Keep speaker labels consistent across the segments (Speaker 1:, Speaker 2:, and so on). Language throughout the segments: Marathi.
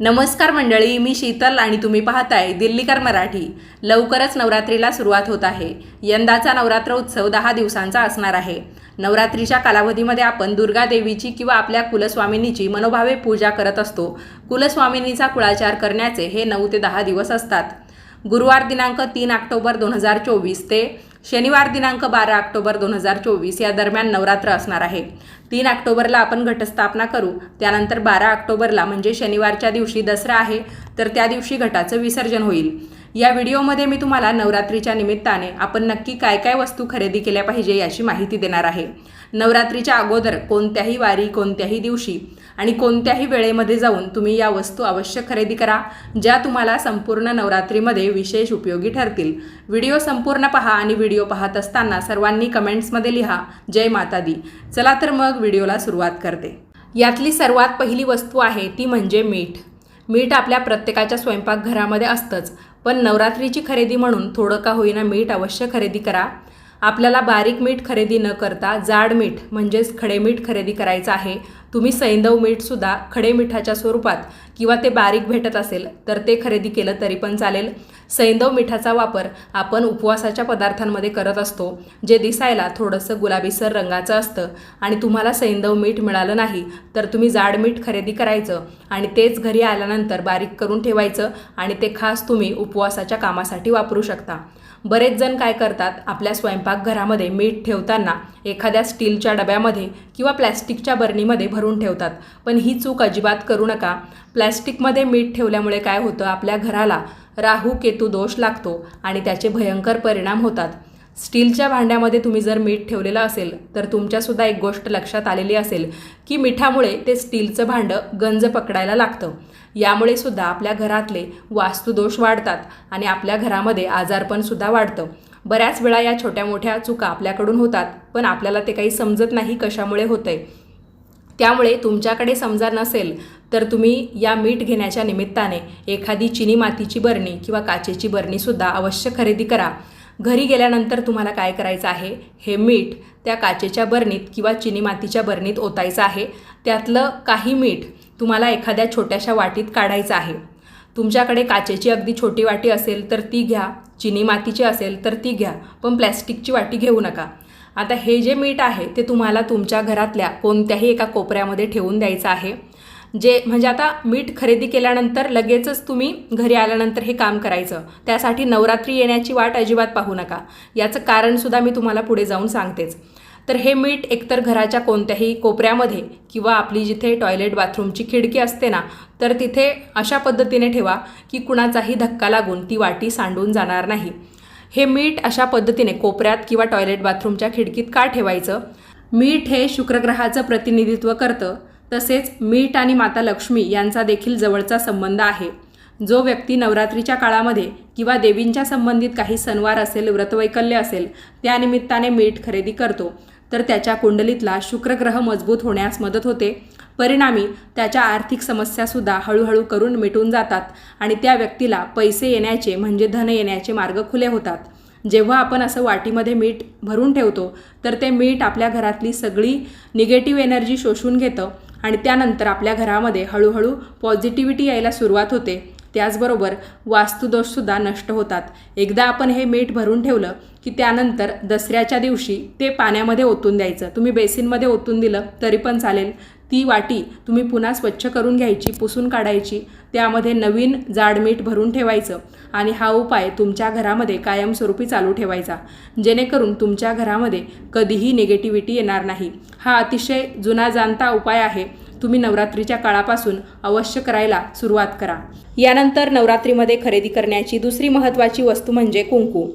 Speaker 1: नमस्कार मंडळी मी शीतल आणि तुम्ही पाहताय दिल्लीकर मराठी. लवकरच नवरात्रीला सुरुवात होत आहे. यंदाचा नवरात्र उत्सव दहा दिवसांचा असणार आहे. नवरात्रीच्या कालावधीमध्ये आपण दुर्गा देवीची किंवा आपल्या कुलस्वामिनीची मनोभावे पूजा करत असतो. कुलस्वामिनीचा कुळाचार करण्याचे हे नऊ ते दहा दिवस असतात. गुरुवार दिनांक तीन ऑक्टोबर दोन हजार चोवीस ते शनिवार दिनांक बारा ऑक्टोबर दोन हजार चोवीस या दरम्यान नवरात्र असणार आहे. तीन ऑक्टोबरला आपण घटस्थापना करू. त्यानंतर बारा ऑक्टोबरला म्हणजे शनिवारच्या दिवशी दसरा आहे तर त्या दिवशी घटाचं विसर्जन होईल. या व्हिडिओमध्ये मी तुम्हाला नवरात्रीच्या निमित्ताने आपण नक्की काय काय वस्तू खरेदी केल्या पाहिजे याची माहिती देणार आहे. नवरात्रीच्या अगोदर कोणत्याही वारी कोणत्याही दिवशी आणि कोणत्याही वेळेमध्ये जाऊन तुम्ही या वस्तू अवश्य खरेदी करा ज्या तुम्हाला संपूर्ण नवरात्रीमध्ये विशेष उपयोगी ठरतील. व्हिडिओ संपूर्ण पहा आणि व्हिडिओ पाहत असताना सर्वांनी कमेंट्समध्ये लिहा जय माता दी चला तर मग व्हिडिओला सुरुवात करते. यातली सर्वात पहिली वस्तू आहे ती म्हणजे मीठ. मीठ आपल्या प्रत्येकाच्या स्वयंपाकघरामध्ये असतंच पण नवरात्रीची खरेदी म्हणून थोडं का होईना मीठ अवश्य खरेदी करा. आपल्याला बारीक मीठ खरेदी न करता जाड मीठ म्हणजेच खडे मीठ खरेदी करायचं आहे. तुम्ही सैंदव मीठसुद्धा खडे मिठाच्या स्वरूपात किंवा ते बारीक भेटत असेल तर ते खरेदी केलं तरी पण चालेल. सैंधव मिठाचा वापर आपण उपवासाच्या पदार्थांमध्ये करत असतो जे दिसायला थोडंसं गुलाबीसर रंगाचं असतं आणि तुम्हाला सैंधव मीठ मिळालं नाही तर तुम्ही जाड मीठ खरेदी करायचं आणि तेच घरी आल्यानंतर बारीक करून ठेवायचं आणि ते खास तुम्ही उपवासाच्या कामासाठी वापरू शकता. बरेच जण काय करतात आपल्या स्वयंपाकघरामध्ये मीठ ठेवताना एखाद्या स्टीलच्या डब्यामध्ये किंवा प्लॅस्टिकच्या बरणीमध्ये भरून ठेवतात. पण ही चूक अजिबात करू नका. प्लॅस्टिकमध्ये मीठ ठेवल्यामुळे काय होतं आपल्या घराला राहू केतू दोष लागतो आणि त्याचे भयंकर परिणाम होतात. स्टीलच्या भांड्यामध्ये तुम्ही जर मीठ ठेवलेलं असेल तर तुमच्यासुद्धा एक गोष्ट लक्षात आलेली असेल की मिठामुळे ते स्टीलचं भांडं गंज पकडायला लागतं. यामुळे सुद्धा आपल्या घरातले वास्तुदोष वाढतात आणि आपल्या घरामध्ये आजारपणसुद्धा वाढतं. बऱ्याच वेळा या छोट्या मोठ्या चुका आपल्याकडून होतात पण आपल्याला ते काही समजत नाही कशामुळे होतंय. त्यामुळे तुमच्याकडे समजा नसेल तर तुम्ही या मीठ घेण्याच्या निमित्ताने एखादी चिनी मातीची बरणी किंवा काचेची बरणीसुद्धा अवश्य खरेदी करा. घरी गेल्यानंतर तुम्हाला काय करायचं आहे? हे मीठ त्या काचेच्या बरणीत किंवा चिनी मातीच्या बरणीत ओतायचं आहे. त्यातलं काही मीठ तुम्हाला एखाद्या छोट्याशा वाटीत काढायचं आहे. तुमच्याकडे काचेची अगदी छोटी वाटी असेल तर ती घ्या. चिनी मातीची असेल तर ती घ्या. पण प्लॅस्टिकची वाटी घेऊ नका. आता हे जे मीठ आहे ते तुम्हाला तुमच्या घरातल्या कोणत्याही एका कोपऱ्यामध्ये ठेवून द्यायचं आहे. जे म्हणजे आता मीठ खरेदी केल्यानंतर लगेचच तुम्ही घरी आल्यानंतर हे काम करायचं. त्यासाठी नवरात्री येण्याची वाट अजिबात पाहू नका. याचं कारणसुद्धा मी तुम्हाला पुढे जाऊन सांगतेच. तर हे मीठ एकतर घराच्या कोणत्याही कोपऱ्यामध्ये किंवा आपली जिथे टॉयलेट बाथरूमची खिडकी असते ना तर तिथे अशा पद्धतीने ठेवा की कुणाचाही धक्का लागून ती वाटी सांडून जाणार नाही. हे मीठ अशा पद्धतीने कोपऱ्यात किंवा टॉयलेट बाथरूमच्या खिडकीत का ठेवायचं? मीठ हे शुक्रग्रहाचं प्रतिनिधित्व करतं. तसेच मीठ आणि माता लक्ष्मी यांचा देखील जवळचा संबंध आहे. जो व्यक्ती नवरात्रीच्या काळामध्ये किंवा देवींच्या संबंधित काही सणवार असेल व्रतवैकल्य असेल त्यानिमित्ताने मीठ खरेदी करतो. तर त्याच्या कुंडलीतला शुक्रग्रह मजबूत होण्यास मदत होते. परिणामी त्याच्या आर्थिक समस्यासुद्धा हळूहळू करून मिटून जातात आणि त्या व्यक्तीला पैसे येण्याचे म्हणजे धन येण्याचे मार्ग खुले होतात. जेव्हा आपण असं वाटीमध्ये मीठ भरून ठेवतो तर ते मीठ आपल्या घरातली सगळी निगेटिव्ह एनर्जी शोषून घेतं. आणि त्यानंतर आपल्या घरामध्ये हळूहळू पॉझिटिव्हिटी यायला सुरुवात होते. त्याचबरोबर वास्तुदोषसुद्धा नष्ट होतात. एकदा आपण हे मीठ भरून ठेवलं की त्यानंतर दसऱ्याच्या दिवशी ते पाण्यामध्ये ओतून द्यायचं. तुम्ही बेसिनमध्ये ओतून दिलं तरी पण चालेल. ती वाटी तुम्ही पुन्हा स्वच्छ करून घ्यायची पुसून काढायची त्यामध्ये नवीन जाड मीठ भरून ठेवायचं आणि हा उपाय तुमच्या घरामध्ये कायमस्वरूपी चालू ठेवायचा. जेणेकरून तुमच्या घरामध्ये कधीही निगेटिव्हिटी येणार नाही. हा अतिशय जुना जाणता उपाय आहे. तुम्ही नवरात्रीच्या काळापासून अवश्य करायला सुरुवात करा. यानंतर नवरात्रीमध्ये खरेदी करण्याची दुसरी महत्त्वाची वस्तू म्हणजे कुंकू.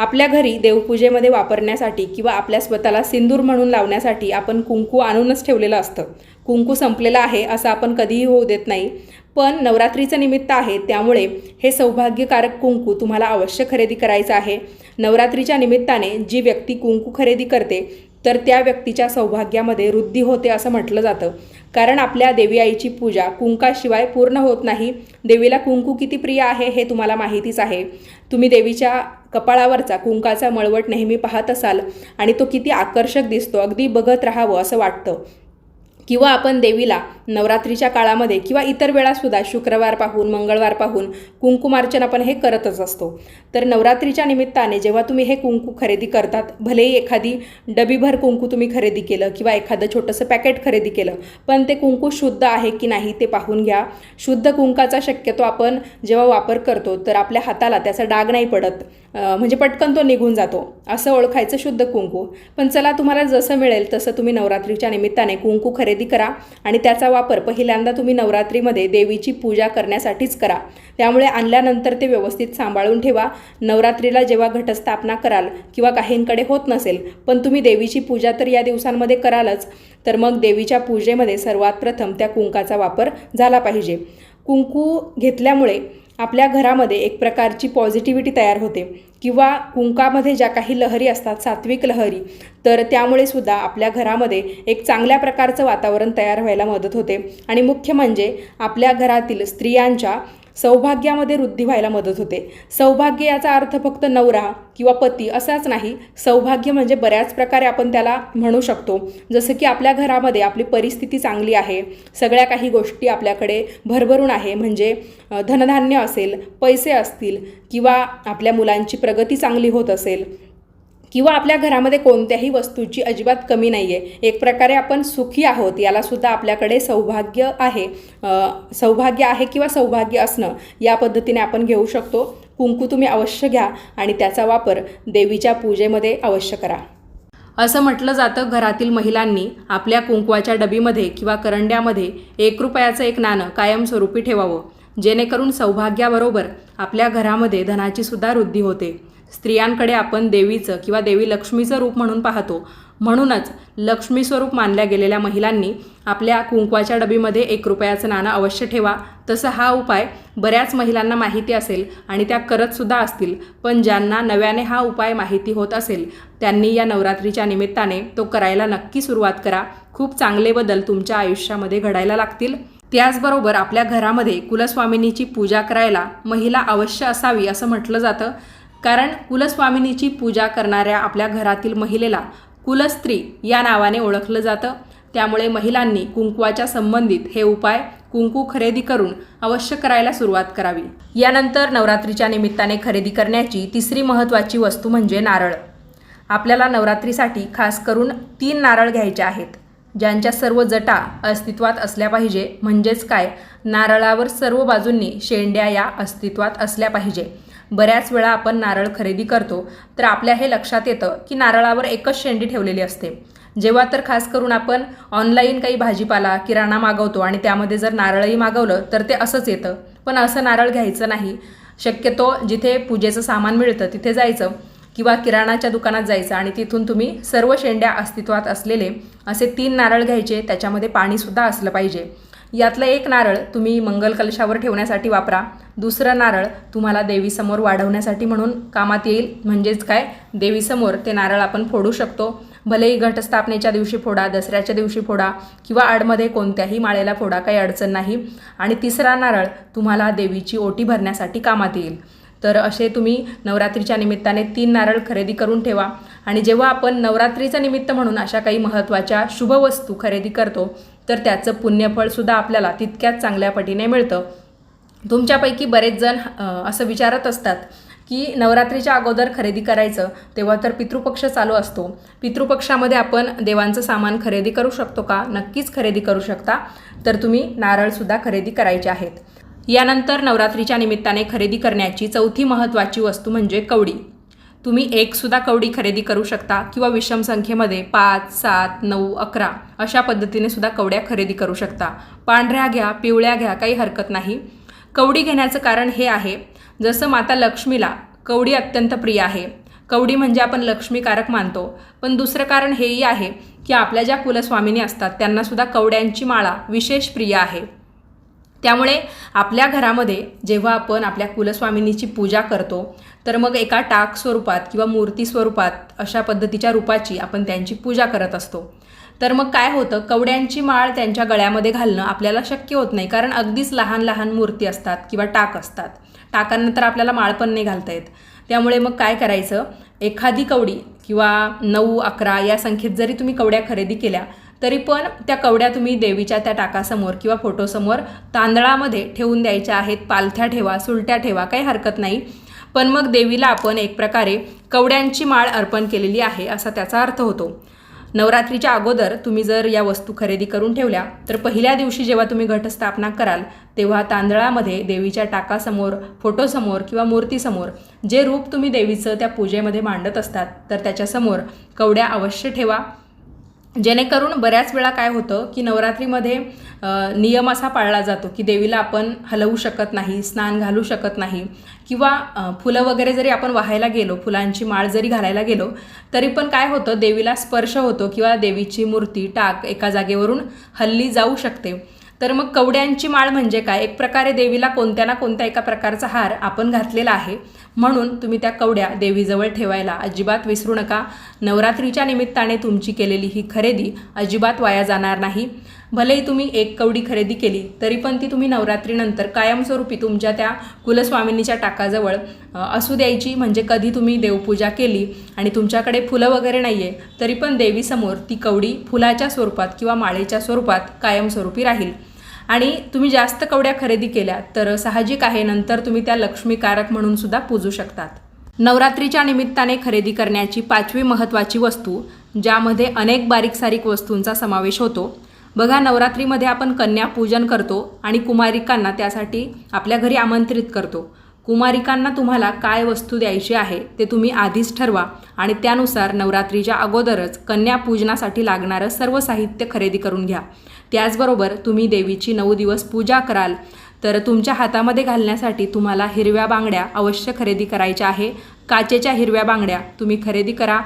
Speaker 1: आपल्या घरी देवपूजेमध्ये वापरण्यासाठी किंवा आपल्या स्वतःला सिंदूर म्हणून लावण्यासाठी आपण कुंकू आणूनच ठेवलेलं असतं. कुंकू संपलेलं आहे असं आपण कधीही होऊ देत नाही. पण नवरात्रीचं निमित्त आहे त्यामुळे हे सौभाग्यकारक कुंकू तुम्हाला अवश्य खरेदी करायचं आहे. नवरात्रीच्या निमित्ताने जी व्यक्ती कुंकू खरेदी करते तर त्या व्यक्तीच्या सौभाग्यामध्ये वृद्धी होते असं म्हटलं जातं. कारण आपल्या देवी आईची पूजा कुंकाशिवाय पूर्ण होत नाही. देवीला कुंकू किती प्रिय आहे हे तुम्हाला माहितीच आहे. तुम्ही देवीच्या कपाळावरचा कुंकाचा मळवट नेहमी पाहत असाल आणि तो किती आकर्षक दिसतो. अगदी बघत राहावं असं वाटतं. किंवा आपण देवीला नवरात्रीच्या काळामध्ये किंवा इतर वेळासुद्धा शुक्रवार पाहून मंगळवार पाहून कुंकुमार्चन आपण हे करतच असतो. तर नवरात्रीच्या निमित्ताने जेव्हा तुम्ही हे कुंकू खरेदी करतात भलेही एखादी डबीभर कुंकू तुम्ही खरेदी केलं किंवा एखादं छोटंसं पॅकेट खरेदी केलं पण ते कुंकू शुद्ध आहे की नाही ते पाहून घ्या. शुद्ध कुंकाचा शक्यतो आपण जेव्हा वापर करतो तर आपल्या हाताला त्याचा डाग नाही पडत. म्हणजे पटकन तो निघून जातो. असं ओळखायचं शुद्ध कुंकू. पण चला तुम्हाला जसं मिळेल तसं तुम्ही नवरात्रीच्या निमित्ताने कुंकू खरेदी करा आणि त्याचा वापर पहिल्यांदा तुम्ही नवरात्रीमध्ये देवीची पूजा करण्यासाठीच करा. त्यामुळे आणल्यानंतर ते व्यवस्थित सांभाळून ठेवा. नवरात्रीला जेव्हा घटस्थापना कराल किंवा काहींकडे होत नसेल पण तुम्ही देवीची पूजा तर या दिवसांमध्ये करालच तर मग देवीच्या पूजेमध्ये सर्वात प्रथम त्या कुंकाचा वापर झाला पाहिजे. कुंकू घेतल्यामुळे आपल्या घरामध्ये एक प्रकारची पॉझिटिव्हिटी तयार होते. किंवा कुंकामध्ये ज्या काही लहरी असतात सात्विक लहरी तर त्यामुळे सुद्धा आपल्या घरामध्ये एक चांगल्या प्रकारचं वातावरण तयार व्हायला मदत होते. आणि मुख्य म्हणजे आपल्या घरातील स्त्रियांच्या सौभाग्यामध्ये वृद्धी व्हायला मदत होते. सौभाग्य याचा अर्थ फक्त नवरा किंवा पती असाच नाही सौभाग्य म्हणजे बऱ्याच प्रकारे आपण त्याला म्हणू शकतो. जसं की आपल्या घरामध्ये आपली परिस्थिती चांगली आहे सगळ्या काही गोष्टी आपल्याकडे भरभरून आहे म्हणजे धनधान्य असेल पैसे असतील किंवा आपल्या मुलांची प्रगती चांगली होत असेल किंवा आपल्या घरामध्ये कोणत्याही वस्तूची अजिबात कमी नाही आहे एक प्रकारे आपण सुखी आहोत यालासुद्धा आपल्याकडे सौभाग्य आहे. सौभाग्य आहे किंवा सौभाग्य असणं या पद्धतीने आपण घेऊ शकतो. कुंकू तुम्ही अवश्य घ्या आणि त्याचा वापर देवीच्या पूजेमध्ये अवश्य करा. असं म्हटलं जातं घरातील महिलांनी आपल्या कुंकवाच्या डबीमध्ये किंवा करंड्यामध्ये एक रुपयाचं एक नाणं कायमस्वरूपी ठेवावं. जेणेकरून सौभाग्याबरोबर आपल्या घरामध्ये धनाची सुद्धा वृद्धी होते. स्त्रियांकडे आपण देवीचं किंवा देवी लक्ष्मीचं रूप म्हणून पाहतो. म्हणूनच लक्ष्मी स्वरूप मानल्या गेलेल्या महिलांनी आपल्या कुंकवाच्या डबीमध्ये एक रुपयाचं नाणं अवश्य ठेवा. तसं हा उपाय बऱ्याच महिलांना माहिती असेल आणि त्या करतसुद्धा असतील. पण ज्यांना नव्याने हा उपाय माहिती होत असेल त्यांनी या नवरात्रीच्या निमित्ताने तो करायला नक्की सुरुवात करा. खूप चांगले बदल तुमच्या आयुष्यामध्ये घडायला लागतील. त्याचबरोबर आपल्या घरामध्ये कुलस्वामिनीची पूजा करायला महिला अवश्य असावी असं म्हटलं जातं. कारण कुलस्वामिनीची पूजा करणाऱ्या आपल्या घरातील महिलेला कुलस्त्री या नावाने ओळखलं जातं. त्यामुळे महिलांनी कुंकवाच्या संबंधित हे उपाय कुंकू खरेदी करून अवश्य करायला सुरुवात करावी. यानंतर नवरात्रीच्या निमित्ताने खरेदी करण्याची तिसरी महत्त्वाची वस्तू म्हणजे नारळ. आपल्याला नवरात्रीसाठी खास करून तीन नारळ घ्यायचे आहेत. ज्यांच्या सर्व जटा अस्तित्वात असल्या पाहिजे म्हणजेच काय? नारळावर सर्व बाजूंनी शेंड्या या अस्तित्वात असल्या पाहिजे. बऱ्याच वेळा आपण नारळ खरेदी करतो तर आपल्या हे लक्षात येतं की नारळावर एकच शेंडी ठेवलेली असते. जेव्हा तर खास करून आपण ऑनलाईन काही भाजीपाला किराणा मागवतो आणि त्यामध्ये जर नारळही मागवलं तर ते असंच येतं. पण असं नारळ घ्यायचं नाही. शक्यतो जिथे पूजेचं सामान मिळतं तिथे जायचं किंवा किराणाच्या दुकानात जायचं आणि तिथून तुम्ही सर्व शेंड्या अस्तित्वात असलेले असे तीन नारळ घ्यायचे त्याच्यामध्ये पाणीसुद्धा असलं पाहिजे. यातलं एक नारळ तुम्ही मंगल कलशावर ठेवण्यासाठी वापरा. दुसरं नारळ तुम्हाला देवीसमोर वाढवण्यासाठी म्हणून कामात येईल. म्हणजेच काय? देवीसमोर ते नारळ आपण फोडू शकतो. भलेही घटस्थापनेच्या दिवशी फोडा दसऱ्याच्या दिवशी फोडा किंवा आडमध्ये कोणत्याही माळेला फोडा काही अडचण नाही. आणि तिसरा नारळ तुम्हाला देवीची ओटी भरण्यासाठी कामात येईल. तर असे तुम्ही नवरात्रीच्या निमित्ताने तीन नारळ खरेदी करून ठेवा. आणि जेव्हा आपण नवरात्रीचं निमित्त म्हणून अशा काही महत्त्वाच्या शुभवस्तू खरेदी करतो तर त्याचं पुण्यफळसुद्धा आपल्याला तितक्याच चांगल्या पटीने मिळतं. तुमच्यापैकी बरेच जण असं विचारत असतात की नवरात्रीच्या अगोदर खरेदी करायचं तेव्हा तर पितृपक्ष चालू असतो. पितृपक्षामध्ये आपण देवांचं सामान खरेदी करू शकतो का? नक्कीच खरेदी करू शकता. तर तुम्ही नारळसुद्धा खरेदी करायचे आहेत. यानंतर नवरात्रीच्या निमित्ताने खरेदी करण्याची चौथी महत्त्वाची वस्तू म्हणजे कवडी. तुम्ही एकसुद्धा कवडी खरेदी करू शकता किंवा विषम संख्येमध्ये पाच सात नऊ अकरा अशा पद्धतीने सुद्धा कवड्या खरेदी करू शकता. पांढऱ्या घ्या पिवळ्या घ्या काही हरकत नाही. कवडी घेण्याचं कारण हे आहे जसं माता लक्ष्मीला कवडी अत्यंत प्रिय आहे. कवडी म्हणजे आपण लक्ष्मीकारक मानतो. पण दुसरं कारण हेही आहे की आपल्या ज्या कुलस्वामिनी असतात त्यांनासुद्धा कवड्यांची माळा विशेष प्रिय आहे. त्यामुळे आपल्या घरामध्ये जेव्हा आपण आपल्या कुलस्वामिनीची पूजा करतो तर मग एका टाक स्वरूपात किंवा मूर्ती स्वरूपात अशा पद्धतीच्या रूपाची आपण त्यांची पूजा करत असतो. तर मग काय होतं? कवड्यांची माळ त्यांच्या गळ्यामध्ये घालणं आपल्याला शक्य होत नाही. कारण अगदीच लहान लहान मूर्ती असतात किंवा टाक असतात. टाकांना तर आपल्याला माळ पण नाही घालता येत. त्यामुळे मग काय करायचं? एखादी कवडी किंवा नऊ अकरा या संख्येत जरी तुम्ही कवड्या खरेदी केल्या तरी पण त्या कवड्या तुम्ही देवीच्या त्या टाकासमोर किंवा फोटोसमोर तांदळामध्ये ठेवून द्यायच्या आहेत. पालथ्या ठेवा सुलट्या ठेवा काही हरकत नाही. पण मग देवीला आपण एक प्रकारे कवड्यांची माळ अर्पण केलेली आहे असा त्याचा अर्थ होतो. नवरात्रीच्या अगोदर तुम्ही जर या वस्तू खरेदी करून ठेवल्या तर पहिल्या दिवशी जेव्हा तुम्ही घटस्थापना कराल तेव्हा तांदळामध्ये देवीच्या टाकासमोर फोटोसमोर किंवा मूर्तीसमोर जे रूप तुम्ही देवीचं त्या पूजेमध्ये मांडत असतात तर त्याच्यासमोर कवड्या अवश्य ठेवा. जेणेकरून बऱ्याच वेळा काय होतं की नवरात्रीमध्ये नियम असा पाळला जातो की देवीला आपण हलवू शकत नाही स्नान घालू शकत नाही किंवा फुलं वगैरे जरी आपण वाहायला गेलो फुलांची माळ जरी घालायला गेलो तरी पण काय होतं देवीला स्पर्श होतो किंवा देवीची मूर्ती टाक एका जागेवरून हल्ली जाऊ शकते. तर मग कवड्यांची माळ म्हणजे काय? एक प्रकारे देवीला कोणत्या ना कोणत्या एका प्रकारचा हार आपण घातलेला आहे. म्हणून तुम्ही त्या कवड्या देवीजवळ ठेवायला अजिबात विसरू नका. नवरात्रीच्या निमित्ताने तुमची केलेली ही खरेदी अजिबात वाया जाणार नाही. भलेही तुम्ही एक कवडी खरेदी केली तरी पण ती तुम्ही नवरात्रीनंतर कायमस्वरूपी तुमच्या त्या कुलस्वामिनीच्या टाकाजवळ असू द्यायची. म्हणजे कधी तुम्ही देवपूजा केली आणि तुमच्याकडे फुलं वगैरे नाही आहे तरी पण देवीसमोर ती कवडी फुलाच्या स्वरूपात किंवा माळेच्या स्वरूपात कायमस्वरूपी राहील. आणि तुम्ही जास्त कवड्या खरेदी केल्या तर साहजिक आहे नंतर तुम्ही त्या लक्ष्मीकारक म्हणून सुद्धा पूजू शकतात. नवरात्रीच्या निमित्ताने खरेदी करण्याची पाचवी महत्त्वाची वस्तू ज्यामध्ये अनेक बारीक सारीक वस्तूंचा समावेश होतो. बघा नवरात्रीमध्ये आपण कन्यापूजन करतो आणि कुमारिकांना त्यासाठी आपल्या घरी आमंत्रित करतो. कुमारिकांना तुम्हाला काय वस्तू द्यायची आहे ते तुम्ही आधीच ठरवा आणि त्यानुसार नवरात्रीच्या अगोदरच कन्यापूजनासाठी लागणारं सर्व साहित्य खरेदी करून घ्या. त्याचबरोबर तुम्ही देवीची नऊ दिवस पूजा कराल तर तुमच्या हातामध्ये घालण्यासाठी तुम्हाला हिरव्या बांगड्या अवश्य खरेदी करायच्या आहे. काचेच्या हिरव्या बांगड्या तुम्ही खरेदी करा.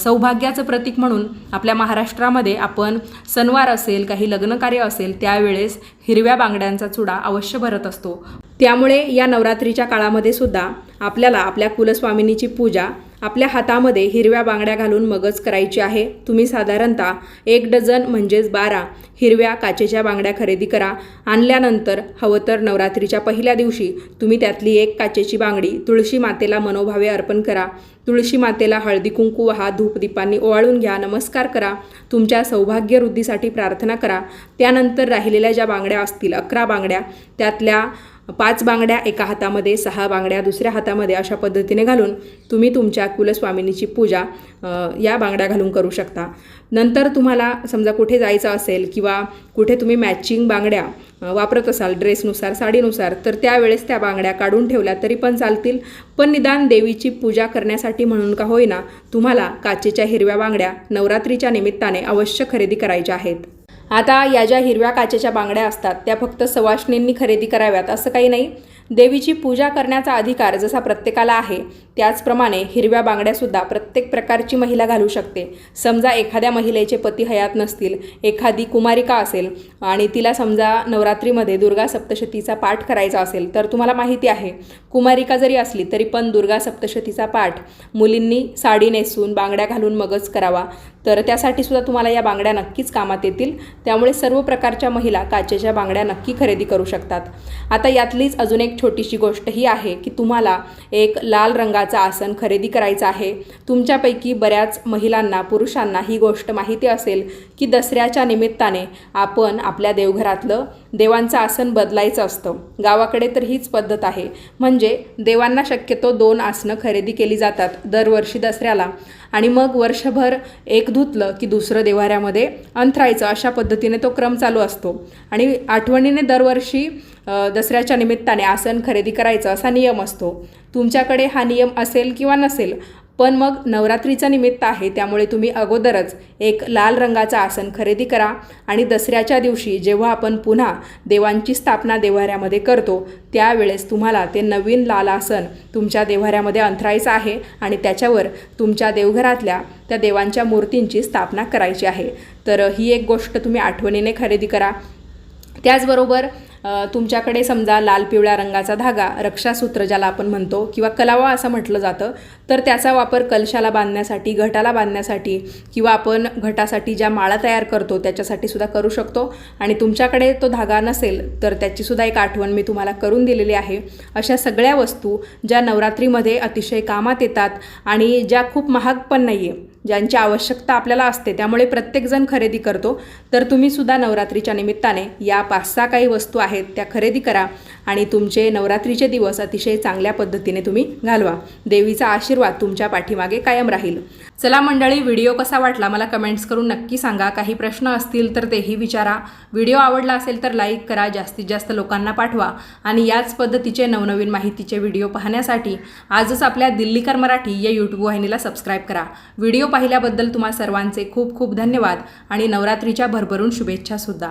Speaker 1: सौभाग्याचं प्रतीक म्हणून आपल्या महाराष्ट्रामध्ये आपण सणवार असेल काही लग्नकार्य असेल त्यावेळेस हिरव्या बांगड्यांचा चुडा अवश्य भरत असतो. त्यामुळे या नवरात्रीच्या काळामध्ये सुद्धा आपल्याला आपल्या कुलस्वामिनीची पूजा आपल्या हातामध्ये हिरव्या बांगड्या घालून मगच करायची आहे. तुम्ही साधारणतः एक डझन म्हणजेच बारा हिरव्या काचेच्या बांगड्या खरेदी करा. आणल्यानंतर हवं तर नवरात्रीच्या पहिल्या दिवशी तुम्ही त्यातली एक काचेची बांगडी तुळशी मातेला मनोभावे अर्पण करा. तुळशी मातेला हळदी कुंकू वहा धूपदीपांनी ओवाळून घ्या नमस्कार करा. तुमच्या सौभाग्य वृद्धीसाठी प्रार्थना करा. त्यानंतर राहिलेल्या ज्या बांगड्या असतील अकरा बांगड्या त्यातल्या पाच बांगड्या एका हातामध्ये सहा बांगड्या दुसऱ्या हातामध्ये अशा पद्धतीने घालून तुम्ही तुमच्या कुलस्वामिनीची पूजा या बांगड्या घालून करू शकता. नंतर तुम्हाला समजा कुठे जायचं असेल किंवा कुठे तुम्ही मॅचिंग बांगड्या वापरत असाल ड्रेसनुसार साडीनुसार तर त्यावेळेस त्या बांगड्या काढून ठेवल्या तरी पण चालतील. पण निदान देवीची पूजा करण्यासाठी म्हणून का होईना तुम्हाला काचेच्या हिरव्या बांगड्या नवरात्रीच्या निमित्ताने अवश्य खरेदी करायच्या आहेत. आता या ज्या हिरव्या काचेच्या बांगड्या असतात त्या फक्त सवाष्णींनी खरेदी कराव्यात असं काही नाही. देवीची पूजा करण्याचा अधिकार जसा प्रत्येकाला आहे त्याचप्रमाणे हिरव्या बांगड्यासुद्धा प्रत्येक प्रकारची महिला घालू शकते. समजा एखाद्या महिलेचे पती हयात नसतील एखादी कुमारिका असेल आणि तिला समजा नवरात्रीमध्ये दुर्गा सप्तशतीचा पाठ करायचा असेल तर तुम्हाला माहिती आहे कुमारिका जरी असली तरी पण दुर्गा सप्तशतीचा पाठ मुलींनी साडी नेसून बांगड्या घालून मगच करावा. तर त्यासाठी सुद्धा तुम्हाला या बांगड्या नक्कीच कामात येतील. त्यामुळे सर्व प्रकारच्या महिला काचेच्या बांगड्या नक्की खरेदी करू शकतात. आता यातलीच अजून एक छोटीशी गोष्ट ही आहे की तुम्हाला एक लाल रंगाचं आसन खरेदी करायचं आहे. तुमच्यापैकी बऱ्याच महिलांना पुरुषांना ही गोष्ट माहिती असेल की दसऱ्याच्या निमित्ताने आपण आपल्या देवघरातलं देवांचं आसन बदलायचं असतं. गावाकडे तर हीच पद्धत आहे. म्हणजे देवांना शक्यतो दोन आसनं खरेदी केली जातात दरवर्षी दसऱ्याला. आणि मग वर्षभर एक धुतलं की दुसरं देवाऱ्यामध्ये अंथरायचं अशा पद्धतीने तो क्रम चालू असतो. आणि आठवणीने दरवर्षी दसऱ्याच्या निमित्ताने आसन खरेदी करायचं असा नियम असतो. तुमच्याकडे हा नियम असेल किंवा नसेल पण मग नवरात्रीचं निमित्त आहे त्यामुळे तुम्ही अगोदरच एक लाल रंगाचं आसन खरेदी करा आणि दसऱ्याच्या दिवशी जेव्हा आपण पुन्हा देवांची स्थापना देव्हाऱ्यामध्ये करतो त्यावेळेस तुम्हाला ते नवीन लाल आसन तुमच्या देव्हाऱ्यामध्ये अंथरायचं आहे आणि त्याच्यावर तुमच्या देवघरातल्या त्या देवांच्या मूर्तींची स्थापना करायची आहे. तर ही एक गोष्ट तुम्ही आठवणीने खरेदी करा. त्याचबरोबर तुमच्याकडे समजा लाल पिवळ्या रंगाचा धागा रक्षासूत्र ज्याला आपण म्हणतो किंवा कलावा असं म्हटलं जातं तर त्याचा वापर कलशाला बांधण्यासाठी घटाला बांधण्यासाठी किंवा आपण घटासाठी ज्या माळा तयार करतो त्याच्यासाठी सुद्धा करू शकतो. आणि तुमच्याकडे तो धागा नसेल तर त्याचीसुद्धा एक आठवण मी तुम्हाला करून दिलेली आहे. अशा सगळ्या वस्तू ज्या नवरात्रीमध्ये अतिशय कामात येतात आणि ज्या खूप महाग पण नाही आहे ज्यांची आवश्यकता आपल्याला असते त्यामुळे प्रत्येकजण खरेदी करतो. तर तुम्ही सुद्धा नवरात्रीच्या निमित्ताने या पाच सहा काही वस्तू आहेत त्या खरेदी करा आणि तुमचे नवरात्रीचे दिवस अतिशय चांगल्या पद्धतीने तुम्ही घालवा. देवीचा आशीर्वाद तुमच्या पाठीमागे कायम राहील. चला मंडळी व्हिडिओ कसा वाटला मला कमेंट्स करून नक्की सांगा. काही प्रश्न असतील तर तेही विचारा. व्हिडिओ आवडला असेल तर लाईक करा जास्तीत जास्त लोकांना पाठवा आणि याच पद्धतीचे नवनवीन माहितीचे व्हिडिओ पाहण्यासाठी आजच आपल्या दिल्लीकर मराठी या यूट्यूब वाहिनीला सबस्क्राईब करा. व्हिडिओ पाहिल्याबद्दल तुम्हा सर्वांचे खूप खूप धन्यवाद आणि नवरात्रीच्या भरभरून शुभेच्छासुद्धा